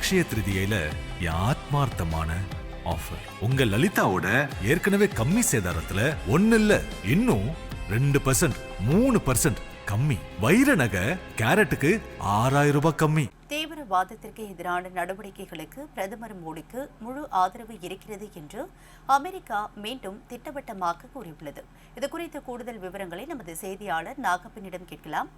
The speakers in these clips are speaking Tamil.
அக்ஷய திருதியில என் ஆத்மார்த்தமான ஆஃபர் உங்க லலிதாவோட ஏற்கனவே கம்மி சேதாரத்துல ஒன்னு இல்ல இன்னும் ரெண்டு பர்சன்ட் மூணு பர்சன்ட் கம்மி. வைர நகை கேரட்டுக்கு ஆறாயிரம் ரூபாய் கம்மி. தீவிரவாதத்திற்கு எதிரான நடவடிக்கைகளுக்கு பிரதமர் மோடிக்கு முழு ஆதரவு இருக்கிறது என்று அமெரிக்கா மீண்டும் திட்டவட்டமாக கூறியுள்ளது. இதுகுறித்த கூடுதல் விவரங்களை நமது செய்தியாளர் நாகப்பனிடம் கேட்கலாம்.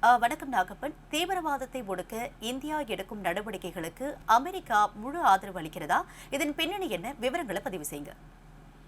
வணக்கம் நாகப்பன். தீவிரவாதத்தை ஒடுக்க இந்தியா எடுக்கும் நடவடிக்கைகளுக்கு அமெரிக்கா முழு ஆதரவு அளிக்கிறதா? இதன் பின்னணி என்ன? விவரங்களை பதிவு செய்யுங்க.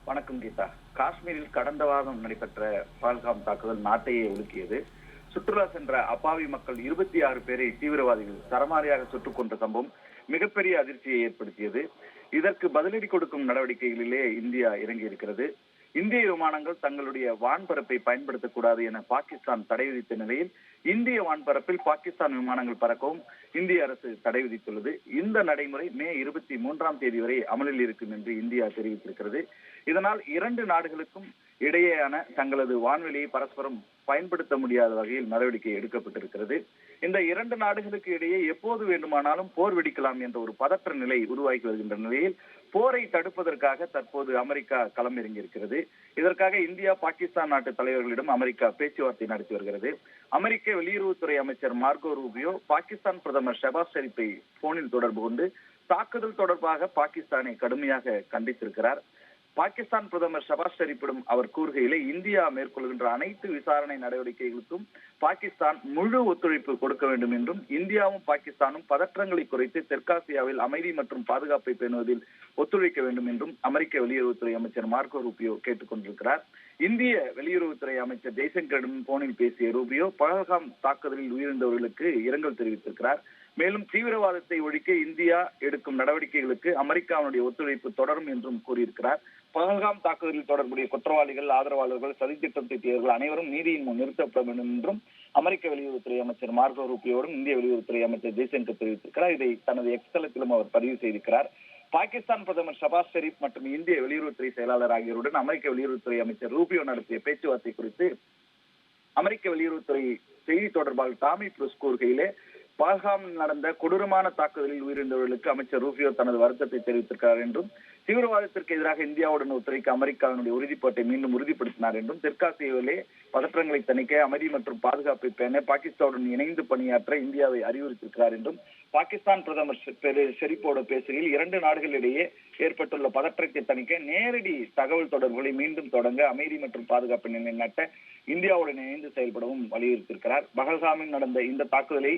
வணக்கம் கீதா. காஷ்மீரில் கடந்த வாரம் நடைபெற்ற பால்காம் தாக்குதல் நாட்டையே உலுக்கியது. சுற்றுலா சென்ற அப்பாவி மக்கள் இருபத்தி ஆறு பேரை தீவிரவாதிகள் சரமாரியாக சுட்டுக் கொண்ட சம்பவம் மிகப்பெரிய அதிர்ச்சியை ஏற்படுத்தியது. இதற்கு பதிலடி கொடுக்கும் நடவடிக்கைகளிலே இந்தியா இறங்கி இருக்கிறது இந்திய விமானங்கள் தங்களுடைய வான்பரப்பை பயன்படுத்தக்கூடாது என பாகிஸ்தான் தடை விதித்த நிலையில் இந்திய வான்பரப்பில் பாகிஸ்தான் விமானங்கள் பறக்கவும் இந்திய அரசு தடை விதித்துள்ளது. இந்த நடைமுறை மே இருபத்தி மூன்றாம் தேதி வரை அமலில் இருக்கும் என்று இந்தியா தெரிவித்திருக்கிறது. இதனால் இரண்டு நாடுகளுக்கும் இடையேயான தங்களது வான்வெளியை பரஸ்பரம் பயன்படுத்த முடியாத வகையில் நடவடிக்கை எடுக்கப்பட்டிருக்கிறது. இந்த இரண்டு நாடுகளுக்கு இடையே எப்போது வேண்டுமானாலும் போர் வெடிக்கலாம் என்ற ஒரு பதற்ற நிலை உருவாகி வருகின்ற நிலையில் போரை தடுப்பதற்காக தற்போது அமெரிக்கா களமிறங்கியிருக்கிறது. இதற்காக இந்தியா பாகிஸ்தான் நாட்டு தலைவர்களிடம் அமெரிக்கா பேச்சுவார்த்தை நடத்தி வருகிறது. அமெரிக்க வெளியுறவுத்துறை அமைச்சர் மார்கோ ரூபியோ பாகிஸ்தான் பிரதமர் ஷபாஸ் ஷெரீப்பை போனில் தொடர்பு கொண்டு தாக்குதல் தொடர்பாக பாகிஸ்தானை கடுமையாக கண்டித்திருக்கிறார். பாகிஸ்தான் பிரதமர் ஷபாஸ் ஷெரீப்பிடம் அவர் கூறுகையிலே இந்தியா மேற்கொள்கின்ற அனைத்து விசாரணை நடவடிக்கைகளுக்கும் பாகிஸ்தான் முழு ஒத்துழைப்பு கொடுக்க வேண்டும் என்றும் இந்தியாவும் பாகிஸ்தானும் பதற்றங்களை குறைத்து தெற்காசியாவில் அமைதி மற்றும் பாதுகாப்பை பேணுவதில் ஒத்துழைக்க வேண்டும் என்றும் அமெரிக்க வெளியுறவுத்துறை அமைச்சர் மார்க்கோ ரூபியோ கேட்டுக் கொண்டிருக்கிறார். இந்திய வெளியுறவுத்துறை அமைச்சர் ஜெய்சங்கரிடம் போனில் பேசிய ரூபியோ பகல்காம் தாக்குதலில் உயிரிழந்தவர்களுக்கு இரங்கல் தெரிவித்திருக்கிறார். மேலும் தீவிரவாதத்தை ஒழிக்க இந்தியா எடுக்கும் நடவடிக்கைகளுக்கு அமெரிக்காவுடைய ஒத்துழைப்பு தொடரும் என்றும் கூறியிருக்கிறார். பகல்காம் தாக்குதலில் தொடர்புடைய குற்றவாளிகள் ஆதரவாளர்கள் சதித்திட்டம் தீட்டியவர்கள் அனைவரும் நீதியின் முன் நிறுத்தப்பட வேண்டும் என்றும் அமெரிக்க வெளியுறவுத்துறை அமைச்சர் மார்கோ ரூபியோடும் இந்திய வெளியுறவுத்துறை அமைச்சர் ஜெய்சங்கர் தெரிவித்திருக்கிறார். இதை தனது எக்ஸ் தளத்திலும் அவர் பதிவு செய்திருக்கிறார். பாகிஸ்தான் பிரதமர் ஷபாஸ் ஷெரீப் மற்றும் இந்திய வெளியுறவுத்துறை செயலாளர் ஆகியோருடன் அமெரிக்க வெளியுறவுத்துறை அமைச்சர் ரூபியோ நடத்திய பேச்சுவார்த்தை குறித்து அமெரிக்க வெளியுறவுத்துறை செய்தி தொடர்பாளர் டாமி புருஸ் கூறுகையிலே பால்காம் நடந்த கொடூரமான தாக்குதலில் உயிரிழந்தவர்களுக்கு அமைச்சர் ரூபியோ தனது வருத்தத்தை தெரிவித்திருக்கிறார் என்றும் தீவிரவாதத்திற்கு எதிராக இந்தியாவுடன் ஒத்துழைக்க அமெரிக்காவினுடைய உறுதிப்பாட்டை மீண்டும் உறுதிப்படுத்தினார் என்றும் தெற்காசியாவிலே பதற்றங்களை தணிக்க அமைதி மற்றும் பாதுகாப்பை பேண பாகிஸ்தானுடன் இணைந்து பணியாற்ற இந்தியாவை அறிவுறுத்தியிருக்கிறார் என்றும் பாகிஸ்தான் பிரதமர் ஷெ- பெரு- ஷெரீப்போட பேசுகையில் இரண்டு நாடுகளிடையே ஏற்பட்டுள்ள பதற்றத்தை தணிக்க நேரடி தகவல் தொடர்புகளை மீண்டும் தொடங்க அமைதி மற்றும் பாதுகாப்பை நிலைநாட்ட இந்தியாவுடன் இணைந்து செயல்படவும் வலியுறுத்தியிருக்கிறார். பகல்காமில் நடந்த இந்த தாக்குதலை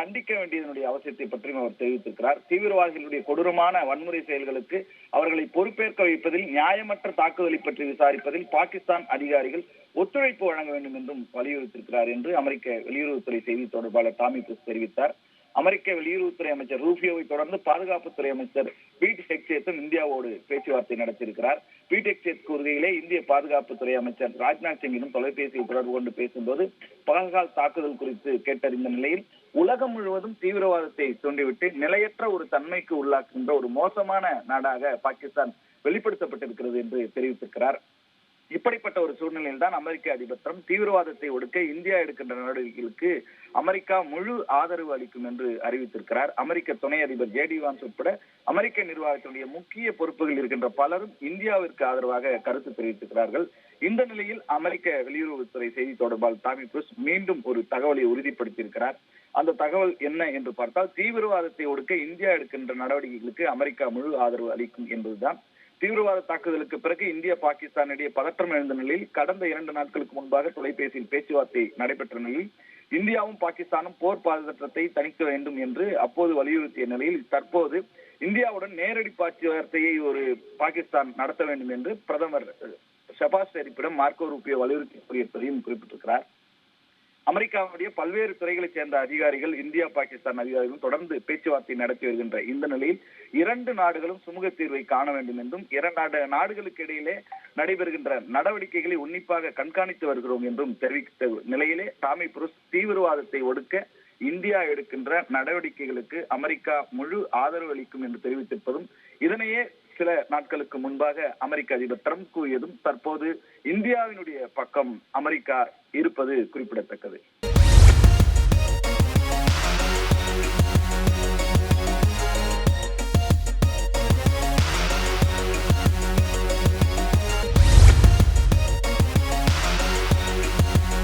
கண்டிக்க வேண்டியதனுடைய அவசியத்தை பற்றியும் அவர் தெரிவித்திருக்கிறார். தீவிரவாதிகளுடைய கொடூரமான வன்முறை செயல்களுக்கு அவர்களை பொறுப்பேற்க வைப்பதில் நியாயமற்ற தாக்குதலை பற்றி விசாரிப்பதில் பாகிஸ்தான் அதிகாரிகள் ஒத்துழைப்பு வழங்க வேண்டும் என்றும் வலியுறுத்தியிருக்கிறார் என்று அமெரிக்க வெளியுறவுத்துறை செய்தி தொடர்பாளர் டாமி புஷ் தெரிவித்தார். அமெரிக்க வெளியுறவுத்துறை அமைச்சர் ரூபியோவை தொடர்ந்து பாதுகாப்புத்துறை அமைச்சர் பீட் ஹெக்சேத்தும் இந்தியாவோடு பேச்சுவார்த்தை நடத்தியிருக்கிறார். பீட் ஹெக்சேத் கூறுகையிலே இந்திய பாதுகாப்புத்துறை அமைச்சர் ராஜ்நாத் சிங்கிடம் தொலைபேசியில் தொடர்பு கொண்டு பேசும்போது பகல்கால் தாக்குதல் குறித்து கேட்டறிந்த நிலையில் உலகம் முழுவதும் தீவிரவாதத்தை தூண்டிவிட்டு நிலையற்ற ஒரு தன்மைக்கு உள்ளாக்குகின்ற ஒரு மோசமான நாடாக பாகிஸ்தான் வெளிப்படுத்தப்பட்டிருக்கிறது என்று தெரிவித்திருக்கிறார். இப்படிப்பட்ட ஒரு சூழ்நிலையில் தான் அமெரிக்க அதிபர் ட்ரம்ப் தீவிரவாதத்தை ஒடுக்க இந்தியா எடுக்கின்ற நடவடிக்கைகளுக்கு அமெரிக்கா முழு ஆதரவு அளிக்கும் என்று அறிவித்திருக்கிறார். அமெரிக்க துணை அதிபர் ஜேடி வான்ஸ் உட்பட அமெரிக்க நிர்வாகத்தினுடைய முக்கிய பொறுப்புகள் இருக்கின்ற பலரும் இந்தியாவிற்கு ஆதரவாக கருத்து தெரிவித்திருக்கிறார்கள். இந்த நிலையில் அமெரிக்க வெளியுறவுத்துறை செய்தி தொடர்பாளர் டாமி புஷ் மீண்டும் ஒரு தகவலை உறுதிப்படுத்தியிருக்கிறார். அந்த தகவல் என்ன என்று பார்த்தால் தீவிரவாதத்தை ஒடுக்க இந்தியா எடுக்கின்ற நடவடிக்கைகளுக்கு அமெரிக்கா முழு ஆதரவு அளிக்கும் என்பதுதான். தீவிரவாத தாக்குதலுக்கு பிறகு இந்தியா பாகிஸ்தான் இடையே பதற்றம் எழுந்த நிலையில் கடந்த இரண்டு நாட்களுக்கு முன்பாக தொலைபேசியில் பேச்சுவார்த்தை நடைபெற்ற நிலையில் இந்தியாவும் பாகிஸ்தானும் போர் பதற்றத்தை தணிக்க வேண்டும் என்று அப்போது வலியுறுத்திய நிலையில் தற்போது இந்தியாவுடன் நேரடி பேச்சுவார்த்தையை ஒரு பாகிஸ்தான் நடத்த வேண்டும் என்று பிரதமர் ஷபாஸ் ஷெரீப்பிடம் மார்க்கோ ரூபியோ வலியுறுத்தி கூறியிருப்பதையும் குறிப்பிட்டிருக்கிறார். அமெரிக்காவுடைய பல்வேறு துறைகளைச் சேர்ந்த அதிகாரிகள் இந்தியா பாகிஸ்தான் அதிகாரிகளும் தொடர்ந்து பேச்சுவார்த்தை நடத்தி வருகின்ற இந்த நிலையில் இரண்டு நாடுகளும் சுமூக தீர்வை காண வேண்டும் என்றும் இரண்டு நாடுகளுக்கு இடையிலே நடைபெறுகின்ற நடவடிக்கைகளை உன்னிப்பாக கண்காணித்து வருகிறோம் என்றும் தெரிவித்த நிலையிலே டாமி புருஷ் தீவிரவாதத்தை ஒடுக்க இந்தியா எடுக்கின்ற நடவடிக்கைகளுக்கு அமெரிக்கா முழு ஆதரவு அளிக்கும் என்று தெரிவித்திருப்பதும் இதனையே சில நாட்களுக்கு முன்பாக அமெரிக்க அதிபர் ட்ரம்ப் கூறியதும் தற்போது இந்தியாவினுடைய பக்கம் அமெரிக்கா இருப்பது குறிப்பிடத்தக்கது.